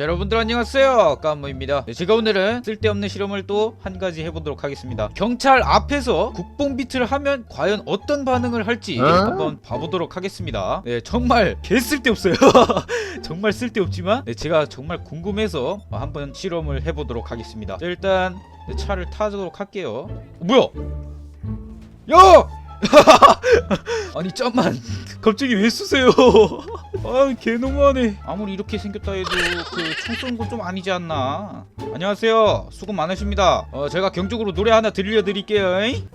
자 여러분들 안녕하세요. 깜모입니다. 네, 제가 오늘은 쓸데없는 실험을 또 한 가지 해보도록 하겠습니다. 경찰 앞에서 국뽕 비트를 하면 과연 어떤 반응을 할지 한번 봐보도록 하겠습니다. 네 정말 개 쓸데없어요. 정말 쓸데없지만 네, 제가 정말 궁금해서 한번 실험을 해보도록 하겠습니다. 자, 일단 네, 차를 타도록 할게요. 어, 뭐야? 야! 아니 잠만. 갑자기 왜 쏘세요 아 개너무하네. 아무리 이렇게 생겼다 해도 그총 쏘는 건 좀 아니지 않나. 안녕하세요. 수고 많으십니다. 어 제가 경적으로 노래 하나 들려드릴게요 잉?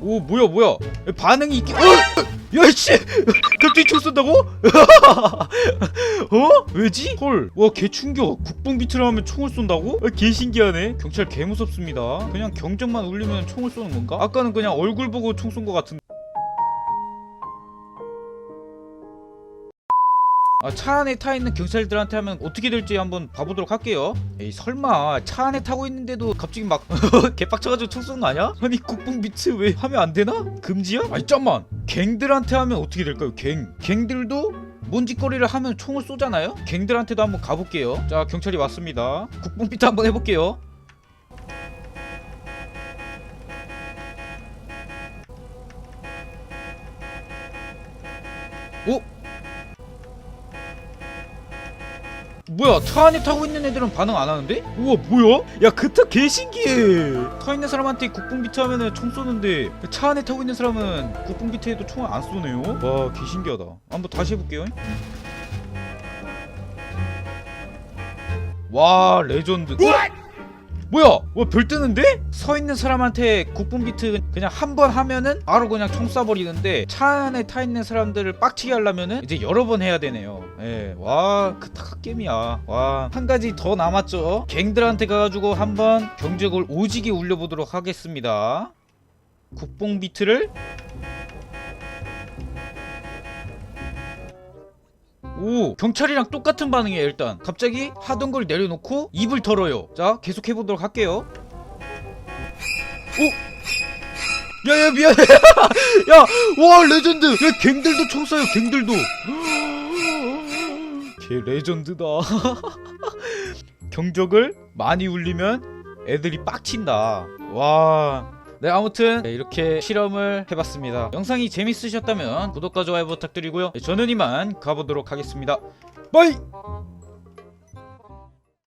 오 뭐야 뭐야? 반응이 있기 어! 야씨 갑자기 총 쏜다고? 어? 왜지? 헐, 와 개 충격. 국뽕 비트를 하면 총을 쏜다고? 아, 개 신기하네. 경찰 개 무섭습니다. 그냥 경적만 울리면 총을 쏘는 건가? 아까는 그냥 얼굴 보고 총쏜것 같은. 아, 차 안에 타 있는 경찰들한테 하면 어떻게 될지 한번 봐보도록 할게요. 에이 설마 차 안에 타고 있는데도 갑자기 막 개빡쳐가지고 총 쏘는 거 아니야? 아니 국뽕 비트 왜 하면 안 되나? 금지야? 아니 잠만. 갱들한테 하면 어떻게 될까요? 갱. 갱들도 뭔짓거리를 하면 총을 쏘잖아요? 갱들한테도 한번 가볼게요. 자 경찰이 왔습니다. 국뽕 비트 한번 해볼게요. 오? 뭐야 차 안에 타고 있는 애들은 반응 안 하는데? 우와 뭐야? 야 그타 개신기해 타 있는 사람한테 국뽕 비트 하면은 총 쏘는데 차 안에 타고 있는 사람은 국뽕 비트 해도 총을 안 쏘네요? 와 개신기하다. 한번 다시 해볼게요. 와 레전드. 뭐야 와별 뜨는데? 서 있는 사람한테 국뽕 비트 그냥 한 번 하면은 바로 그냥 총 쏴버리는데 차 안에 타 있는 사람들을 빡치게 하려면은 이제 여러 번 해야 되네요. 예 와 그타카 게임이야. 와 한 가지 더 남았죠. 갱들한테 가가지고 한번 경적을 오지게 울려보도록 하겠습니다. 국뽕 비트를 오 경찰이랑 똑같은 반응이에요 일단. 갑자기 하던 걸 내려놓고 입을 털어요. 자 계속 해보도록 할게요. 오! 야야 미안해. 야와 레전드. 야 갱들도 총 쏴요 갱들도. 개 레전드다. 경적을 많이 울리면 애들이 빡친다. 와 네 아무튼 네, 이렇게 실험을 해봤습니다. 영상이 재밌으셨다면 구독과 좋아요 부탁드리고요. 네, 저는 이만 가보도록 하겠습니다. 바이